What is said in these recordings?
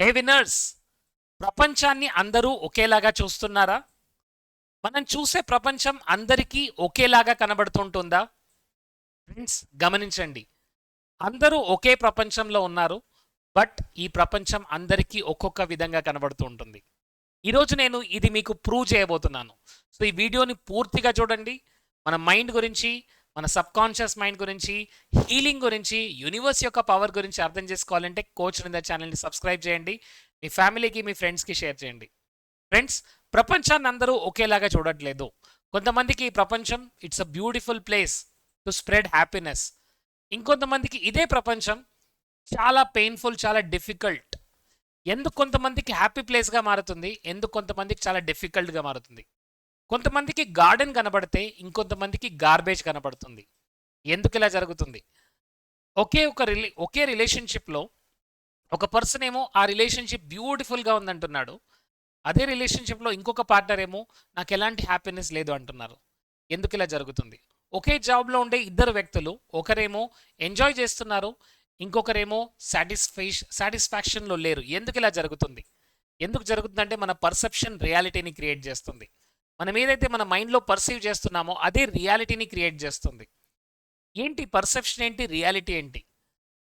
హే winners ప్రపంచాన్ని అందరూ ఒకేలాగా చూస్తున్నారా? మనం చూసే ప్రపంచం అందరికీ ఒకేలాగా కనబడుతుంటుందా? ఫ్రెండ్స్ గమనించండి. అందరూ ఒకే ప్రపంచంలో ఉన్నారు బట్ ఈ ప్రపంచం అందరికీ ఒక్కొక్క విధంగా కనబడుతూ ఉంటుంది ఈరోజు నేను ఇది మీకు ప్రూవ్ చేయబోతున్నాను. సో ఈ వీడియోని పూర్తిగా చూడండి. మన మైండ్ గురించి మన సబ్ కాన్షియస్ మైండ్ గురించి హీలింగ్ గురించి యూనివర్స్ యొక్క పవర్ గురించి అర్థం చేసుకోవాలంటే కోచ్ రింద ఛానల్ని సబ్స్క్రైబ్ చేయండి. మీ ఫ్యామిలీకి మీ ఫ్రెండ్స్కి షేర్ చేయండి. ఫ్రెండ్స్ ప్రపంచాన్ని అందరూ ఒకేలాగా చూడట్లేదు. కొంతమందికి ఈ ప్రపంచం it's a beautiful place to spread happiness ఇంకొంతమందికి ఇదే ప్రపంచం చాలా పెయిన్ఫుల్ చాలా డిఫికల్ట్ ఎందుకు కొంతమందికి హ్యాపీ ప్లేస్గా మారుతుంది? ఎందుకు కొంతమందికి చాలా డిఫికల్ట్గా మారుతుంది? కొంతమందికి గార్డెన్ కనబడితే ఇంకొంతమందికి గార్బేజ్ కనబడుతుంది. ఎందుకు ఇలా జరుగుతుంది? ఒకే ఒక రిలే ఒకే రిలేషన్షిప్లో ఒక పర్సన్ ఏమో ఆ రిలేషన్షిప్ బ్యూటిఫుల్గా ఉందంటున్నాడు. అదే రిలేషన్షిప్లో ఇంకొక పార్ట్నర్ ఏమో నాకు ఎలాంటి హ్యాపీనెస్ లేదు అంటున్నారు. ఎందుకు ఇలా జరుగుతుంది? ఒకే జాబ్లో ఉండే ఇద్దరు వ్యక్తులు ఒకరేమో ఎంజాయ్ చేస్తున్నారు ఇంకొకరేమో సాటిస్ఫై సాటిస్ఫాక్షన్లో లేరు. ఎందుకు ఇలా జరుగుతుంది? ఎందుకు జరుగుతుందంటే మన పర్సెప్షన్ రియాలిటీని క్రియేట్ చేస్తుంది. మనం ఏదైతే మన మైండ్లో పర్సీవ్ చేస్తున్నామో అదే రియాలిటీని క్రియేట్ చేస్తుంది. ఏంటి? పర్సెప్షన్ ఏంటి? రియాలిటీ ఏంటి?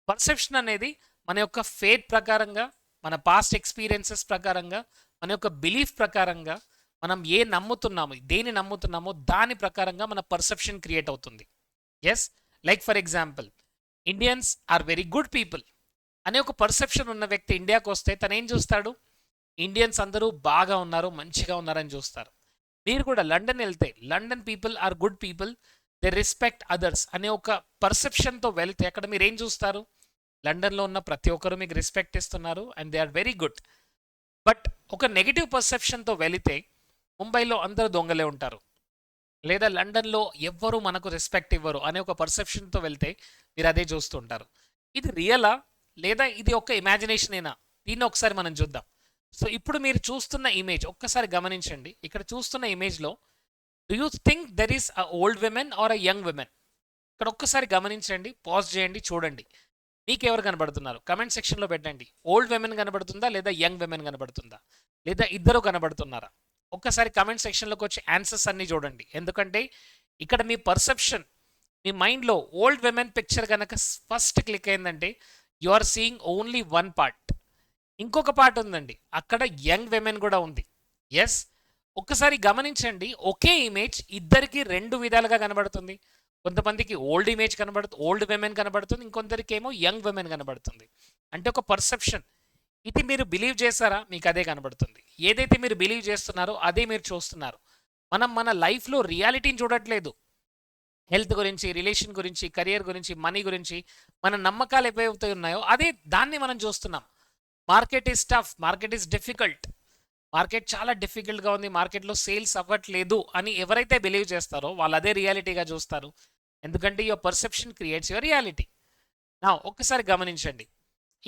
పర్సెప్షన్ అనేది మన యొక్క ఫేత్ ప్రకారంగా మన పాస్ట్ ఎక్స్పీరియన్సెస్ ప్రకారంగా మన యొక్క బిలీఫ్ ప్రకారంగా మనం ఏ నమ్ముతున్నాము దేని నమ్ముతున్నామో దాని ప్రకారంగా మన పర్సెప్షన్ క్రియేట్ అవుతుంది. As like for example Indians are very good people అనే ఒక పర్సెప్షన్ ఉన్న వ్యక్తి ఇండియాకు వస్తే తను ఏం చూస్తాడు? ఇండియన్స్ అందరూ బాగా ఉన్నారు మంచిగా ఉన్నారని చూస్తారు. మీరు కూడా లండన్ వెళ్తే London people are good people they respect others అనే ఒక పర్సెప్షన్తో వెళ్తే అక్కడ మీరు ఏం చూస్తారు? లండన్లో ఉన్న ప్రతి ఒక్కరు మీకు రెస్పెక్ట్ ఇస్తున్నారు and they are very good. But ఒక నెగిటివ్ పర్సెప్షన్తో వెళితే ముంబైలో అందరూ దొంగలే ఉంటారు. లేదా లండన్లో ఎవ్వరూ మనకు రెస్పెక్ట్ ఇవ్వరు అనే ఒక పర్సెప్షన్తో వెళ్తే మీరు అదే చూస్తుంటారు. ఇది రియలా? లేదా ఇది ఒక ఇమాజినేషనేనా? దీన్ని ఒకసారి మనం చూద్దాం. సో ఇప్పుడు మీరు చూస్తున్న ఇమేజ్ ఒక్కసారి గమనించండి. ఇక్కడ చూస్తున్న ఇమేజ్లో do you think there is a old women or a young women ఇక్కడ ఒక్కసారి గమనించండి పాజ్ చేయండి చూడండి. మీకు ఎవరు కనబడుతున్నారు? కమెంట్ సెక్షన్లో పెట్టండి. ఓల్డ్ విమెన్ కనబడుతుందా లేదా యంగ్ విమెన్ కనబడుతుందా? లేదా ఇద్దరు కనబడుతున్నారా? ఒక్కసారి కమెంట్ సెక్షన్లోకి వచ్చి ఆన్సర్స్ అన్నీ చూడండి. ఎందుకంటే ఇక్కడ మీ పర్సెప్షన్ మీ మైండ్లో ఓల్డ్ విమెన్ పిక్చర్ కనుక ఫస్ట్ క్లిక్ అయిందంటే you are seeing only one part ఇంకొక పార్ట్ ఉందండి. అక్కడ యంగ్ విమెన్ కూడా ఉంది. ఎస్ ఒక్కసారి గమనించండి. ఒకే ఇమేజ్ ఇద్దరికి రెండు విధాలుగా కనబడుతుంది. కొంతమందికి ఓల్డ్ ఇమేజ్ కనబడుతుంది ఓల్డ్ విమెన్ కనబడుతుంది. ఇంకొందరికి ఏమో యంగ్ విమెన్ కనబడుతుంది. అంటే ఒక పర్సెప్షన్. ఇది మీరు బిలీవ్ చేస్తారా మీకు అదే కనబడుతుంది. ఏదైతే మీరు బిలీవ్ చేస్తున్నారో అదే మీరు చూస్తున్నారు. మనం మన లైఫ్లో రియాలిటీని చూడట్లేదు. హెల్త్ గురించి రిలేషన్ గురించి కెరియర్ గురించి మనీ గురించి మన నమ్మకాలు ఏవైతే ఉన్నాయో అదే దాన్ని మనం చూస్తున్నాం. Market is tough market is difficult. Market చాలా డిఫికల్ట్గా ఉంది మార్కెట్లో సేల్స్ అవ్వట్లేదు అని ఎవరైతే బిలీవ్ చేస్తారో వాళ్ళు అదే రియాలిటీగా చూస్తారు. ఎందుకంటే your perception creates your reality. నా ఒక్కసారి గమనించండి.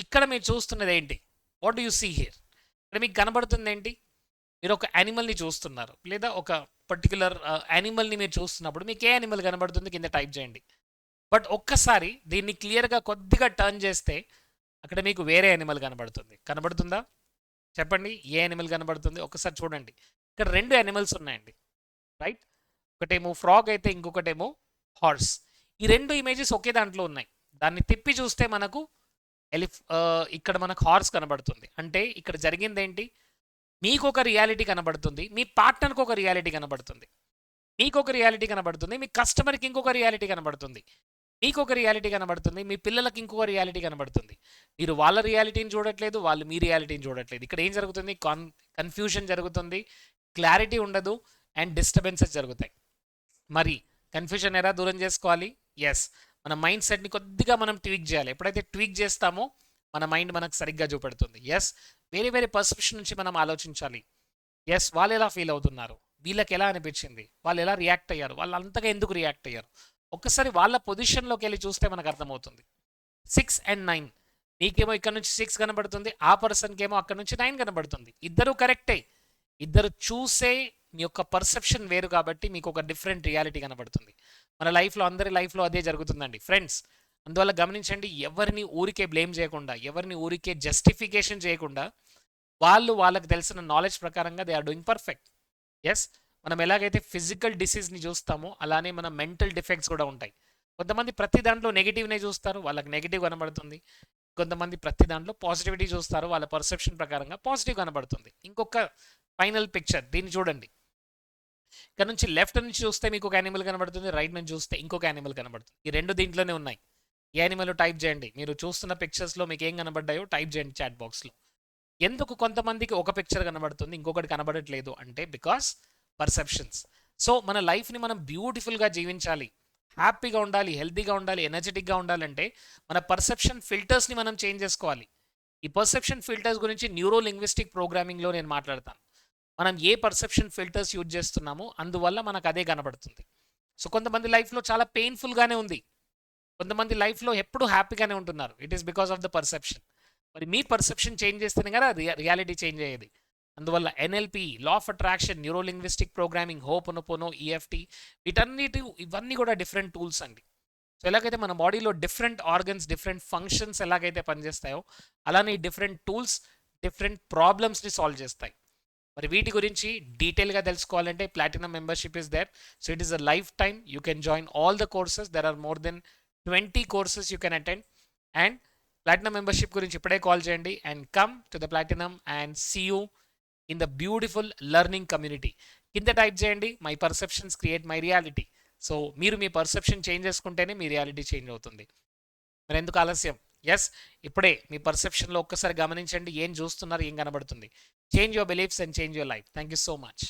ఇక్కడ మీరు చూస్తున్నది ఏంటి? What do you see here ఇక్కడ మీకు కనబడుతుంది ఏంటి? మీరు ఒక యానిమల్ని చూస్తున్నారు. లేదా ఒక పర్టికులర్ యానిమల్ని మీరు చూస్తున్నప్పుడు మీకు ఏ యానిమల్ కనబడుతుంది? కింద టైప్ చేయండి. బట్ ఒక్కసారి దీన్ని క్లియర్గా కొద్దిగా టర్న్ చేస్తే అక్కడ మీకు వేరే యానిమల్ కనబడుతుంది. కనబడుతుందా? చెప్పండి ఏ యానిమల్ కనబడుతుంది? ఒకసారి చూడండి. ఇక్కడ రెండు యానిమల్స్ ఉన్నాయండి. రైట్ ఒకటేమో ఫ్రాగ్ అయితే ఇంకొకటేమో హార్స్ ఈ రెండు ఇమేజెస్ ఒకే దాంట్లో ఉన్నాయి. దాన్ని తిప్పి చూస్తే మనకు ఎలిఫ్ ఇక్కడ మనకు హార్స్ కనబడుతుంది. అంటే ఇక్కడ జరిగింది ఏంటి మీకు ఒక రియాలిటీ కనబడుతుంది. మీ పార్ట్నర్కి ఒక రియాలిటీ కనబడుతుంది. మీకు ఒక రియాలిటీ కనబడుతుంది. మీ కస్టమర్కి ఇంకొక రియాలిటీ కనబడుతుంది. మీకు ఒక రియాలిటీ కనబడుతుంది మీ పిల్లలకి ఇంకొక రియాలిటీ కనబడుతుంది. మీరు వాళ్ళ రియాలిటీని చూడట్లేదు వాళ్ళు మీ రియాలిటీని చూడట్లేదు. ఇక్కడ ఏం జరుగుతుంది? కాన్ కన్ఫ్యూషన్ జరుగుతుంది క్లారిటీ ఉండదు అండ్ డిస్టర్బెన్సెస్ జరుగుతాయి. మరి కన్ఫ్యూషన్ ఎలా దూరం చేసుకోవాలి? ఎస్ మన మైండ్ సెట్ని కొద్దిగా మనం ట్వీక్ చేయాలి. ఎప్పుడైతే ట్వీక్ చేస్తామో మన మైండ్ మనకు సరిగ్గా చూపెడుతుంది. ఎస్ వేరే వేరే పర్సెప్షన్ నుంచి మనం ఆలోచించాలి. ఎస్ వాళ్ళు ఎలా ఫీల్ అవుతున్నారు? వీళ్ళకి ఎలా అనిపించింది? వాళ్ళు ఎలా రియాక్ట్ అయ్యారు? వాళ్ళు అంతగా ఎందుకు రియాక్ట్ అయ్యారు? ఒక్కసారి వాళ్ళ పొజిషన్లోకి వెళ్ళి చూస్తే మనకు అర్థమవుతుంది. సిక్స్ అండ్ నైన్ నీకేమో ఇక్కడ నుంచి సిక్స్ కనబడుతుంది ఆ పర్సన్కి ఏమో అక్కడ నుంచి నైన్ కనబడుతుంది. ఇద్దరు కరెక్టే ఇద్దరు చూసే మీ యొక్క పర్సెప్షన్ వేరు కాబట్టి మీకు ఒక డిఫరెంట్ రియాలిటీ కనబడుతుంది. మన లైఫ్లో అందరి లైఫ్లో అదే జరుగుతుందండి. ఫ్రెండ్స్ అందువల్ల గమనించండి ఎవరిని ఊరికే బ్లేమ్ చేయకుండా ఎవరిని ఊరికే జస్టిఫికేషన్ చేయకుండా వాళ్ళు వాళ్ళకి తెలిసిన నాలెడ్జ్ ప్రకారంగా they are doing perfect as మనం ఎలాగైతే ఫిజికల్ డిసీజ్ని చూస్తామో అలానే మన మెంటల్ డిఫెక్ట్స్ కూడా ఉంటాయి. కొంతమంది ప్రతి దాంట్లో నెగిటివ్నే చూస్తారు వాళ్ళకి నెగిటివ్ కనబడుతుంది. కొంతమంది ప్రతి దాంట్లో పాజిటివిటీ చూస్తారు వాళ్ళ పర్సెప్షన్ ప్రకారంగా పాజిటివ్ కనబడుతుంది. ఇంకొక ఫైనల్ పిక్చర్ దీన్ని చూడండి. ఇక్కడ నుంచి లెఫ్ట్ నుంచి చూస్తే మీకు ఒక యానిమల్ కనబడుతుంది రైట్ నుంచి చూస్తే ఇంకొక యానిమల్ కనబడుతుంది. ఈ రెండు దీంట్లోనే ఉన్నాయి. ఈ యానిమల్ టైప్ చేయండి. మీరు చూస్తున్న పిక్చర్స్లో మీకు ఏం కనబడ్డాయో టైప్ చేయండి చాట్ బాక్స్లో ఎందుకు కొంతమందికి ఒక పిక్చర్ కనబడుతుంది ఇంకొకటి కనబడట్లేదు అంటే బికాస్ పర్సెప్షన్స్ సో మన లైఫ్ని మనం బ్యూటిఫుల్గా జీవించాలి. హ్యాపీగా ఉండాలి హెల్తీగా ఉండాలి ఎనర్జెటిక్గా ఉండాలంటే మన పర్సెప్షన్ ఫిల్టర్స్ని మనం చేంజ్ చేసుకోవాలి. ఈ పర్సెప్షన్ ఫిల్టర్స్ గురించి న్యూరో లింగ్విస్టిక్ ప్రోగ్రామింగ్లో నేను మాట్లాడతాను. మనం ఏ పర్సెప్షన్ ఫిల్టర్స్ యూజ్ చేస్తున్నామో అందువల్ల మనకు అదే కనబడుతుంది. సో కొంతమంది లైఫ్లో చాలా పెయిన్ఫుల్గానే ఉంది. కొంతమంది లైఫ్లో ఎప్పుడు హ్యాపీగానే ఉంటున్నారు. It is because of the perception మరి మీ పర్సెప్షన్ చేంజ్ చేస్తేనే కదా రియాలిటీ చేంజ్ అయ్యేది. అందువల్ల NLP law of attraction neurolinguistic programming ho'oponopono EFT వీటన్నిటి ఇవన్నీ కూడా డిఫరెంట్ టూల్స్ అండి. సో ఎలాగైతే మన బాడీలో డిఫరెంట్ ఆర్గన్స్ డిఫరెంట్ ఫంక్షన్స్ ఎలాగైతే పనిచేస్తాయో అలానే డిఫరెంట్ టూల్స్ డిఫరెంట్ ప్రాబ్లమ్స్ని సాల్వ్ చేస్తాయి. మరి వీటి గురించి డీటెయిల్గా తెలుసుకోవాలంటే platinum membership is there so it is a lifetime you can join all the courses there are more than twenty courses you can attend and platinum membership గురించి ఇప్పుడే call చేయండి. And come to the platinum and see you in the beautiful learning community. కింద type చేయండి my perceptions create my reality. So మీరు మీ perception change చేసుకుంటేనే మీ reality change అవుతుంది. మరి ఎందుకు ఆలస్యం? ఎస్ ఇప్పుడే మీ పర్సెప్షన్లో ఒక్కసారి గమనించండి ఏం చూస్తున్నారు ఏం కనబడుతుంది. Change your beliefs and change your life thank you so much